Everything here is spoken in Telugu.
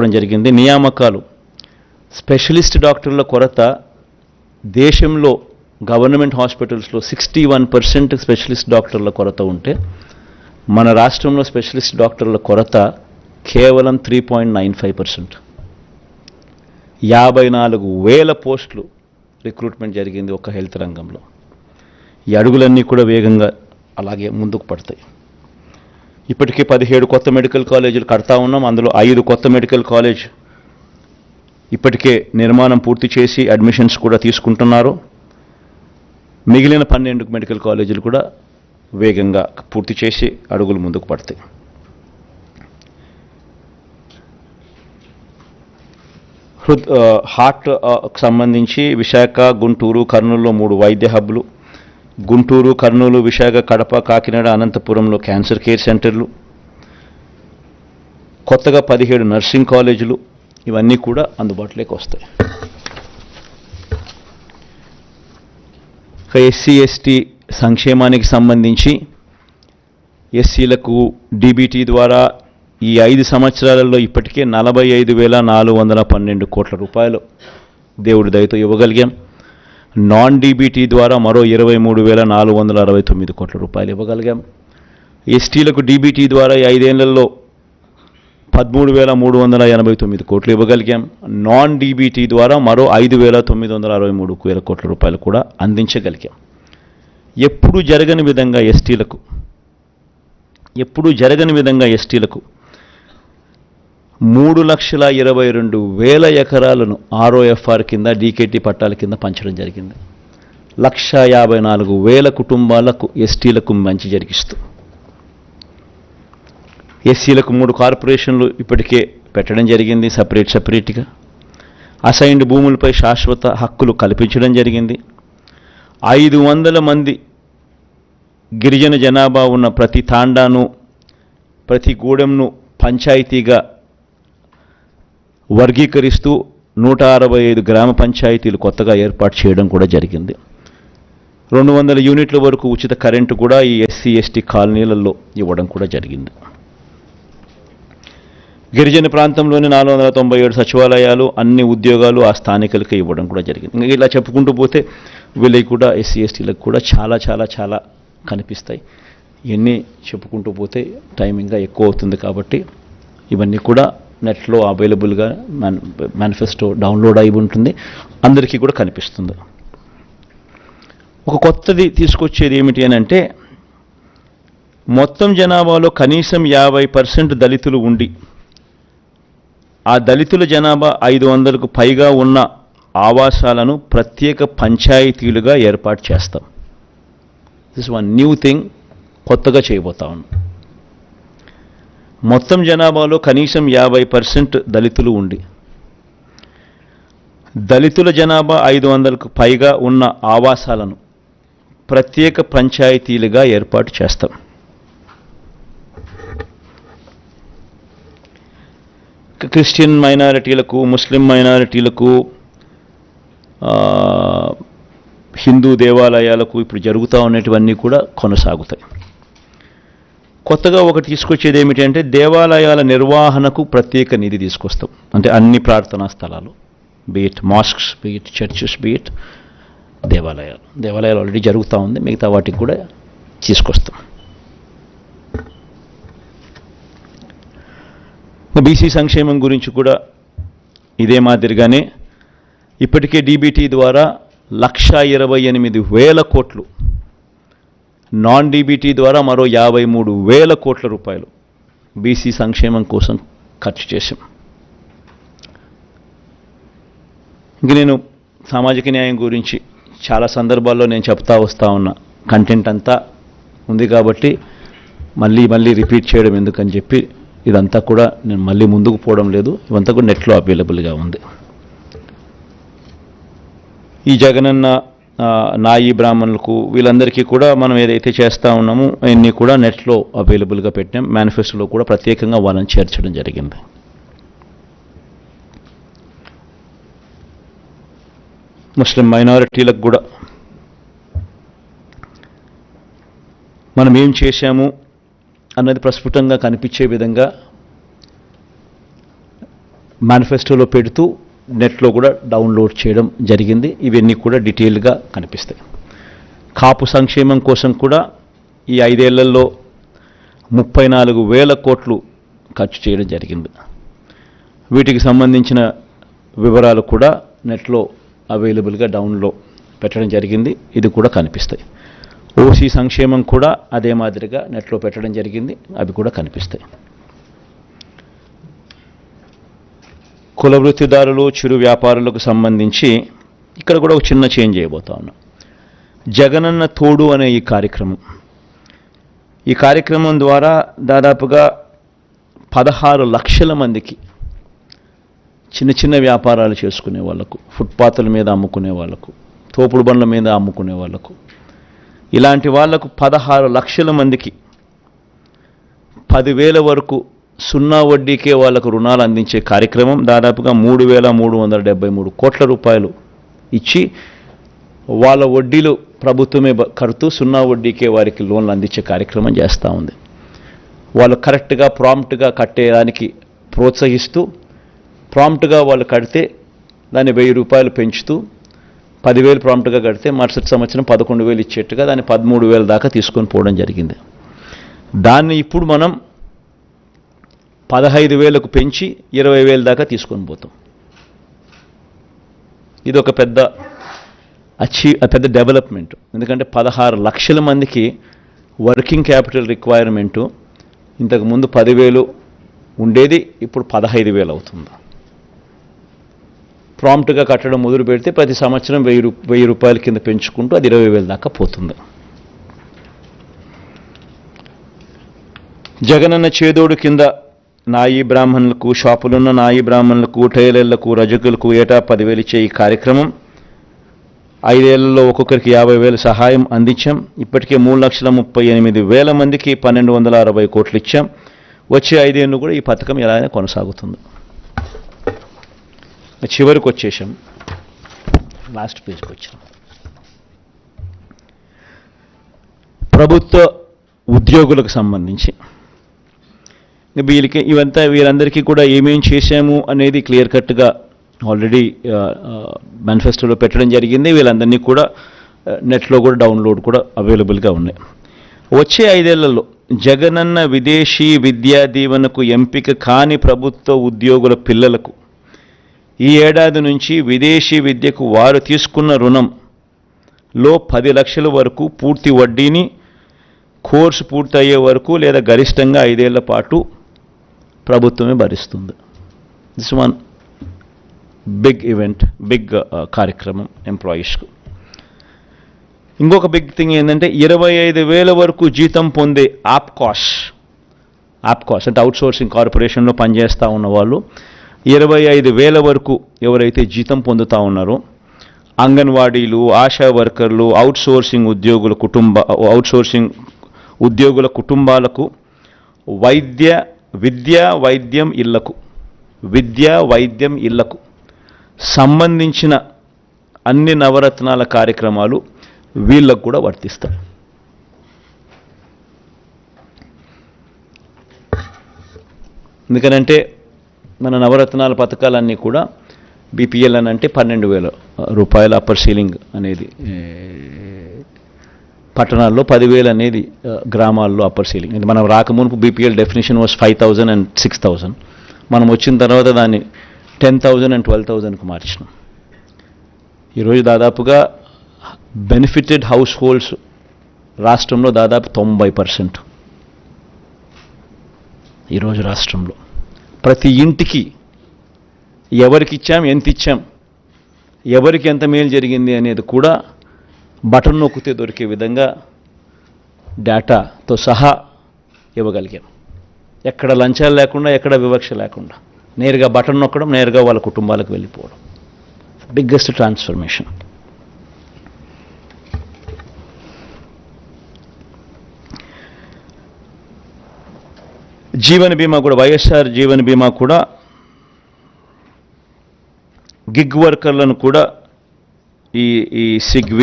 చెప్పడం జరిగింది. నియామకాలు. స్పెషలిస్ట్ డాక్టర్ల కొరత దేశంలో గవర్నమెంట్ హాస్పిటల్స్లో సిక్స్టీ వన్ పర్సెంట్ స్పెషలిస్ట్ డాక్టర్ల కొరత ఉంటే మన రాష్ట్రంలో స్పెషలిస్ట్ డాక్టర్ల కొరత కేవలం three point nine five percent. యాభై నాలుగు వేల పోస్టులు రిక్రూట్మెంట్ జరిగింది ఒక హెల్త్ రంగంలో. ఈ అడుగులన్నీ కూడా వేగంగా అలాగే ముందుకు పడతాయి. ఇప్పటికే పదిహేడు కొత్త మెడికల్ కాలేజీలు కడతా ఉన్నాం. అందులో ఐదు కొత్త మెడికల్ కాలేజ్ ఇప్పటికే నిర్మాణం పూర్తి చేసి అడ్మిషన్స్ కూడా తీసుకుంటున్నారు. మిగిలిన పన్నెండు మెడికల్ కాలేజీలు కూడా వేగంగా పూర్తి చేసి అడుగులు ముందుకు పడతాయి. హృద్ హార్ట్ సంబంధించి విశాఖ గుంటూరు కర్నూలులో మూడు వైద్య హబ్లు గుంటూరు కర్నూలు విశాఖ కడప కాకినాడ అనంతపురంలో క్యాన్సర్ కేర్ సెంటర్లు కొత్తగా పదిహేడు నర్సింగ్ కాలేజీలు ఇవన్నీ కూడా అందుబాటులోకి వస్తాయి. ఇక ఎస్సీ ఎస్టీ సంక్షేమానికి సంబంధించి ఎస్సీలకు డీబీటీ ద్వారా ఈ ఐదు సంవత్సరాలలో ఇప్పటికే నలభై ఐదు వేల నాలుగు వందల పన్నెండు కోట్ల రూపాయలు దేవుడి దయతో ఇవ్వగలిగాం. నాన్ డీబీటీ ద్వారా మరో ఇరవై మూడు వేల నాలుగు వందల అరవై తొమ్మిది కోట్ల రూపాయలు ఇవ్వగలిగాం. ఎస్టీలకు డీబీటీ ద్వారా ఐదేళ్ళలో పదమూడు వేల మూడు వందల ఎనభై తొమ్మిది కోట్లు ఇవ్వగలిగాం. నాన్ డీబీటీ ద్వారా మరో ఐదు వేల తొమ్మిది వందల అరవై మూడు వేల కోట్ల రూపాయలు కూడా అందించగలిగాం. ఎప్పుడు జరగని విధంగా ఎస్టీలకు ఎప్పుడు జరగని విధంగా ఎస్టీలకు మూడు లక్షల ఇరవై రెండు వేల ఎకరాలను ఆర్ఓఎఫ్ఆర్ కింద డీకేటీ పట్టాల కింద పంచడం జరిగింది. లక్ష యాభై నాలుగు వేల కుటుంబాలకు ఎస్టీలకు మంచి జరిగిస్తూ. ఎస్సీలకు మూడు కార్పొరేషన్లు ఇప్పటికే పెట్టడం జరిగింది సపరేట్ సపరేట్గా. అసైన్డ్ భూములపై శాశ్వత హక్కులు కల్పించడం జరిగింది. ఐదు వందల మంది గిరిజన జనాభా ఉన్న ప్రతి తాండాను ప్రతి గూడెంను పంచాయతీగా వర్గీకరిస్తూ నూట అరవై ఐదు గ్రామ పంచాయతీలు కొత్తగా ఏర్పాటు చేయడం కూడా జరిగింది. రెండు వందల యూనిట్ల వరకు ఉచిత కరెంటు కూడా ఈ ఎస్సీ ఎస్టీ కాలనీలలో ఇవ్వడం కూడా జరిగింది. గిరిజన ప్రాంతంలోని నాలుగు వందల తొంభై ఏడు సచివాలయాలు అన్ని ఉద్యోగాలు ఆ స్థానికులకి ఇవ్వడం కూడా జరిగింది. ఇంకా ఇలా చెప్పుకుంటూ పోతే వీళ్ళకి కూడా ఎస్సీ ఎస్టీలకు కూడా చాలా చాలా చాలా కనిపిస్తాయి. ఇవన్నీ చెప్పుకుంటూ పోతే టైం ఇంకా ఎక్కువ అవుతుంది కాబట్టి ఇవన్నీ కూడా నెట్లో అవైలబుల్గా మేన్ మేనిఫెస్టో డౌన్లోడ్ అయి ఉంటుంది. అందరికీ కూడా కనిపిస్తుంది. ఒక కొత్తది తీసుకొచ్చేది ఏమిటి అని అంటే మొత్తం జనాభాలో కనీసం యాభై పర్సెంట్ దళితులు ఉండి ఆ దళితుల జనాభా ఐదు వందలకు పైగా ఉన్న ఆవాసాలను ప్రత్యేక పంచాయతీలుగా ఏర్పాటు చేస్తాం. దిస్ వన్ న్యూ థింగ్ కొత్తగా చేయబోతా ఉన్నాం. మొత్తం జనాభాలో కనీసం యాభై పర్సెంట్ దళితులు ఉండి. దళితుల జనాభా ఐదు వందలకు పైగా ఉన్న ఆవాసాలను ప్రత్యేక పంచాయతీలుగా ఏర్పాటు చేస్తాం. క్రిస్టియన్ మైనారిటీలకు ముస్లిం మైనారిటీలకు హిందూ దేవాలయాలకు ఇప్పుడు జరుగుతూ ఉన్నటువన్నీ కూడా కొనసాగుతాయి. కొత్తగా ఒకటి తీసుకొచ్చేది ఏమిటంటే దేవాలయాల నిర్వహణకు ప్రత్యేక నిధి తీసుకొస్తాం. అంటే అన్ని ప్రార్థనా స్థలాలు be it mosques be it churches be it దేవాలయాలు. దేవాలయాలు ఆల్రెడీ జరుగుతూ ఉంది మిగతా వాటికి కూడా తీసుకొస్తాం. బీసీ సంక్షేమం గురించి కూడా ఇదే మాదిరిగానే ఇప్పటికే డీబీటీ ద్వారా లక్ష ఇరవై ఎనిమిది వేల కోట్లు నాన్ డీబీటీ ద్వారా మరో యాభై మూడు వేల కోట్ల రూపాయలు బీసీ సంక్షేమం కోసం ఖర్చు చేశాం. ఇంక నేను సామాజిక న్యాయం గురించి చాలా సందర్భాల్లో నేను చెప్తా వస్తూ ఉన్నా. కంటెంట్ అంతా ఉంది కాబట్టి మళ్ళీ మళ్ళీ రిపీట్ చేయడం ఎందుకని చెప్పి ఇదంతా కూడా నేను మళ్ళీ ముందుకు పోవడం లేదు. ఇవంతా కూడా నెట్లో అవైలబుల్గా ఉంది. ఈ జగనన్న నాయి బ్రాహ్మణులకు వీళ్ళందరికీ కూడా మనం ఏదైతే చేస్తూ ఉన్నామో అన్నీ కూడా నెట్లో అవైలబుల్గా పెట్టాం మేనిఫెస్టోలో కూడా ప్రత్యేకంగా వాళ్ళని చేర్చడం జరిగింది. ముస్లిం మైనారిటీలకు కూడా మనం ఏం చేశాము అన్నది ప్రస్ఫుటంగా కనిపించే విధంగా మేనిఫెస్టోలో పెడుతూ నెట్లో కూడా డౌన్లోడ్ చేయడం జరిగింది. ఇవన్నీ కూడా డీటెయిల్గా కనిపిస్తాయి. కాపు సంక్షేమం కోసం కూడా ఈ ఐదేళ్ళలో ముప్పై నాలుగు వేల కోట్లు ఖర్చు చేయడం జరిగింది. వీటికి సంబంధించిన వివరాలు కూడా నెట్లో అవైలబుల్గా డౌన్లో పెట్టడం జరిగింది. ఇది కూడా కనిపిస్తాయి. ఓసీ సంక్షేమం కూడా అదే మాదిరిగా నెట్లో పెట్టడం జరిగింది. అవి కూడా కనిపిస్తాయి. కుల వృత్తిదారులు చిరు వ్యాపారులకు సంబంధించి ఇక్కడ కూడా ఒక చిన్న చేంజ్ చేయబోతా ఉన్నాం. జగనన్న తోడు అనే ఈ కార్యక్రమం. ఈ కార్యక్రమం ద్వారా దాదాపుగా పదహారు లక్షల మందికి చిన్న చిన్న వ్యాపారాలు చేసుకునే వాళ్ళకు ఫుట్పాత్ల మీద అమ్ముకునే వాళ్ళకు తోపుడు బండ్ల మీద అమ్ముకునే వాళ్ళకు ఇలాంటి వాళ్ళకు పదహారు లక్షల మందికి పదివేల వరకు సున్నా వడ్డీకే వాళ్ళకు రుణాలు అందించే కార్యక్రమం దాదాపుగా మూడు వేల మూడు వందల డెబ్బై మూడు కోట్ల రూపాయలు ఇచ్చి వాళ్ళ వడ్డీలు ప్రభుత్వమే బ- కడుతూ సున్నా వడ్డీకే వారికి లోన్లు అందించే కార్యక్రమం చేస్తూ ఉంది. వాళ్ళు కరెక్ట్గా ప్రాంప్ట్గా కట్టేదానికి ప్రోత్సహిస్తూ ప్రాంప్ట్గా వాళ్ళు కడితే దాన్ని వెయ్యి రూపాయలు పెంచుతూ పదివేలు ప్రాంప్ట్గా కడితే మరుసటి సంవత్సరం పదకొండు వేలు ఇచ్చేట్టుగా దాన్ని పదమూడు వేల దాకా తీసుకొని పోవడం జరిగింది. దాన్ని ఇప్పుడు మనం పదహైదు వేలకు పెంచి ఇరవై వేల దాకా తీసుకొని పోతాం. ఇది ఒక పెద్ద అచీవ్ పెద్ద డెవలప్మెంట్. ఎందుకంటే పదహారు లక్షల మందికి వర్కింగ్ క్యాపిటల్ రిక్వైర్మెంటు ఇంతకుముందు పదివేలు ఉండేది ఇప్పుడు పదహైదు వేలు అవుతుంది. ప్రాంప్ట్గా కట్టడం మొదలు పెడితే ప్రతి సంవత్సరం వెయ్యి రూ వెయ్యి రూపాయల కింద పెంచుకుంటూ అది ఇరవై వేల దాకా పోతుంది. జగనన్న చేదోడు కింద నాయి బ్రాహ్మణులకు షాపులున్న నాయి బ్రాహ్మణులకు టైలర్లకు రజకులకు ఏటా పదివేలు ఇచ్చే ఈ కార్యక్రమం ఐదేళ్ళలో ఒక్కొక్కరికి యాభై వేల సహాయం అందించాం. ఇప్పటికే మూడు లక్షల ముప్పై ఎనిమిది వేల మందికి పన్నెండు వందల అరవై కోట్లు ఇచ్చాం. వచ్చే ఐదేళ్ళు కూడా ఈ పథకం ఎలాగైనా కొనసాగుతుంది. చివరికి వచ్చేసాం. లాస్ట్ పేజ్కి వచ్చాం. ప్రభుత్వ ఉద్యోగులకు సంబంధించి వీళ్ళకి ఇవంతా వీరందరికీ కూడా ఏమేం చేశాము అనేది క్లియర్ కట్గా ఆల్రెడీ మేనిఫెస్టోలో పెట్టడం జరిగింది. వీళ్ళందరినీ కూడా నెట్లో కూడా డౌన్లోడ్ కూడా అవైలబుల్గా ఉన్నాయి. వచ్చే ఐదేళ్ళలో జగనన్న విదేశీ విద్యా దీవెనకు ఎంపిక కాని ప్రభుత్వ ఉద్యోగుల పిల్లలకు ఈ ఏడాది నుంచి విదేశీ విద్యకు వారు తీసుకున్న రుణంలో పది లక్షల వరకు పూర్తి వడ్డీని కోర్సు పూర్తయ్యే వరకు లేదా గరిష్టంగా ఐదేళ్ళ పాటు ప్రభుత్వమే భరిస్తుంది. This one big event big కార్యక్రమం ఎంప్లాయీస్కు ఇంకొక బిగ్ థింగ్ ఏంటంటే ఇరవై ఐదు వేల వరకు జీతం పొందే ఆప్కాష్ ఆప్కాష్ అంటే అవుట్సోర్సింగ్ కార్పొరేషన్లో పనిచేస్తూ ఉన్నవాళ్ళు ఇరవై ఐదు వేల వరకు ఎవరైతే జీతం పొందుతూ ఉన్నారో అంగన్వాడీలు ఆశా వర్కర్లు అవుట్సోర్సింగ్ ఉద్యోగుల కుటుంబ అవుట్సోర్సింగ్ ఉద్యోగుల కుటుంబాలకు వైద్య విద్య వైద్యం ఇళ్ళకు. విద్య వైద్యం ఇళ్ళకు. సంబంధించిన అన్ని నవరత్నాల కార్యక్రమాలు వీళ్ళకు కూడా వర్తిస్తాయి ఎందుకనంటే మన నవరత్నాల పథకాలన్నీ కూడా బీపీఎల్ అని అంటే పన్నెండు వేల రూపాయల అప్పర్ సీలింగ్ అనేది పట్టణాల్లో పదివేలు అనేది గ్రామాల్లో అప్పర్ సీలింగ్ ఇది మనం రాకమునుపు BPL definition was five thousand and six thousand మనం వచ్చిన తర్వాత దాన్ని టెన్ థౌజండ్ అండ్ ట్వెల్వ్ థౌజండ్కి మార్చినాం. ఈరోజు దాదాపుగా బెనిఫిటెడ్ హౌస్ హోల్డ్స్ రాష్ట్రంలో దాదాపు తొంభై పర్సెంట్ ఈరోజు రాష్ట్రంలో ప్రతి ఇంటికి ఎవరికి ఇచ్చాం ఎంత ఇచ్చాం ఎవరికి ఎంత మేలు జరిగింది అనేది కూడా బటన్ నొక్కితే దొరికే విధంగా డేటాతో సహా ఇవ్వగలిగాం. ఎక్కడ లంచాలు లేకుండా ఎక్కడ వివక్ష లేకుండా. నేరుగా బటన్ నొక్కడం నేరుగా వాళ్ళ కుటుంబాలకు వెళ్ళిపోవడం. బిగ్గెస్ట్ ట్రాన్స్ఫర్మేషన్ జీవన బీమా కూడా వైఎస్ఆర్ జీవన బీమా కూడా గిగ్ వర్కర్లను కూడా ఈ ఈ సిగ్వి